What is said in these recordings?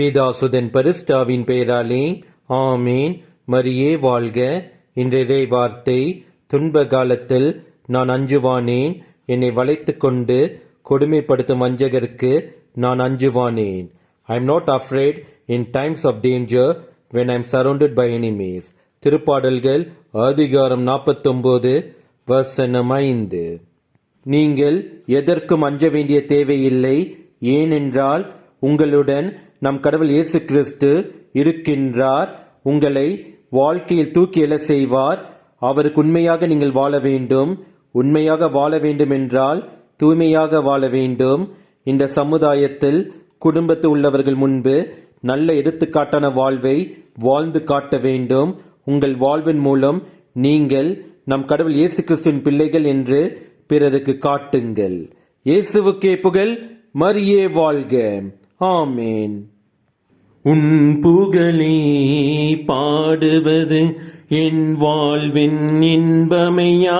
பீதாசுதன் பரிஸ்டாவின் பெயராலே ஆமேன். மரியே வாழ்க. இன்றைய வார்த்தை துன்ப காலத்தில் நான் அஞ்சுவானேன். என்னை வளைத்து கொண்டு கொடுமைப்படுத்தும் வஞ்சகருக்கு நான் அஞ்சுவானேன். I am not afraid in times of danger when I am surrounded by enemies திருப்பாடல்கள் அதிகாரம் நாற்பத்தொம்போது வசனம் ஐந்து. நீங்கள் எதற்கும் அஞ்ச வேண்டிய தேவையில்லை. ஏனென்றால் உங்களுடன் நம் கடவுள் இயேசு கிறிஸ்து இருக்கின்றார். உங்களை வாழ்க்கையில் தூக்கி எழ செய்வார். அவருக்கு உண்மையாக நீங்கள் வாழ வேண்டும். உண்மையாக வாழ வேண்டும் என்றால் தூய்மையாக வாழ வேண்டும். இந்த சமுதாயத்தில் குடும்பத்து உள்ளவர்கள் முன்பு நல்ல எடுத்துக்காட்டான வாழ்வை வாழ்ந்து காட்ட வேண்டும். உங்கள் வாழ்வின் மூலம் நீங்கள் நம் கடவுள் இயேசு கிறிஸ்துவின் பிள்ளைகள் என்று பிறருக்கு காட்டுங்கள். இயேசுவுக்கே புகழ் மரியே வாழ்க. ஆமேன். உன் புகழே பாடுவது என் வாழ்வின் இன்பமையா?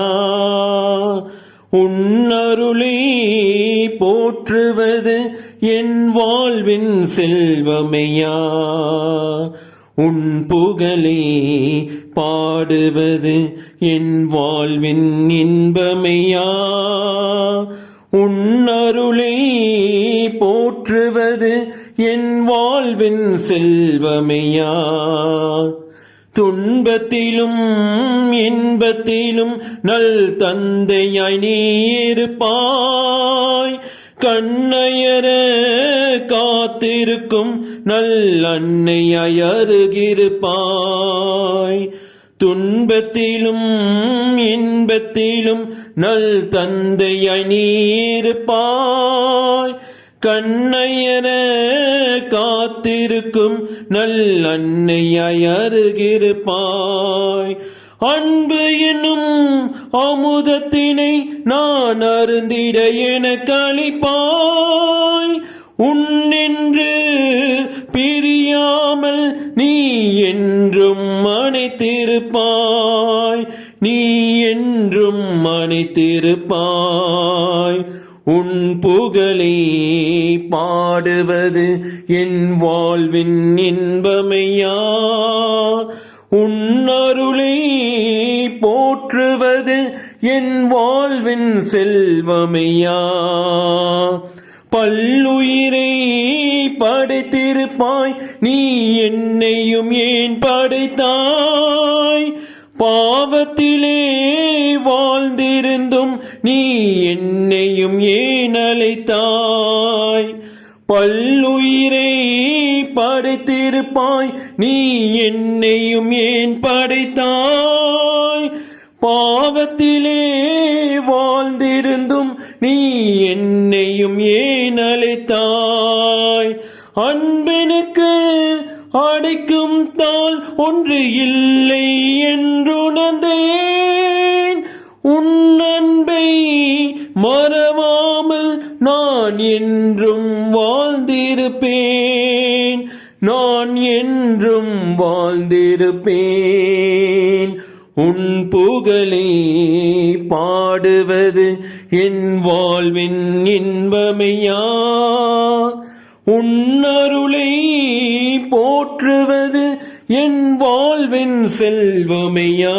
உன் அருளே போற்றுவது என் வாழ்வின் செல்வமையா? உன் புகழே பாடுவது என் வாழ்வின் இன்பமையா? உன் செல்வமையா துன்பத்திலும் இன்பத்திலும் நல் தந்தையாய் நீ இருப்பாய் கண்ணையர காத்திருக்கும் நல் அன்னையாய் அருகிருப்பாய். துன்பத்திலும் இன்பத்திலும் நல் தந்தையாய் நீ இருப்பாய் கண்ணையர காத்திருக்கும் நல்ல அன்னையாய் அருகிருப்பாய். அன்பு என்னும் அமுதத்தினை நான் அருந்திட என கழிப்பாய் உன்னென்று பிரியாமல் நீ என்றும் அணைத்திருப்பாய். நீ என்றும் அணைத்திருப்பாய். உன் புகழே பாடுவது என் வாழ்வின் இன்பமையா? உன் அருளை போற்றுவது என் வாழ்வின் செல்வமையா? பல்லுயிரை படைத்திருப்பாய் நீ என்னையும் ஏன் படைத்தாய்? பாவத்திலே இருந்தும் நீ என்னையும் ஏன் அழைத்தாய்? பல்லுயிரை படைத்திருப்பாய். நீ என்னையும் ஏன் படைத்தாய்? பாவத்திலே வாழ்ந்திருந்தும் நீ என்னையும் ஏன் அழைத்தாய்? அன்பெனுக்கு அடைக்கும் தாள் ஒன்று இல்லை என்றுணர்ந்தேன். மறவாமல் நான் என்றும் வாழ்ந்திருப்பேன். நான் என்றும் வாழ்ந்திருப்பேன். உன் புகழே பாடுவது என் வாழ்வின் இன்பமையா? உன்னருளை போற்றுவது என் வாழ்வின் செல்வமையா?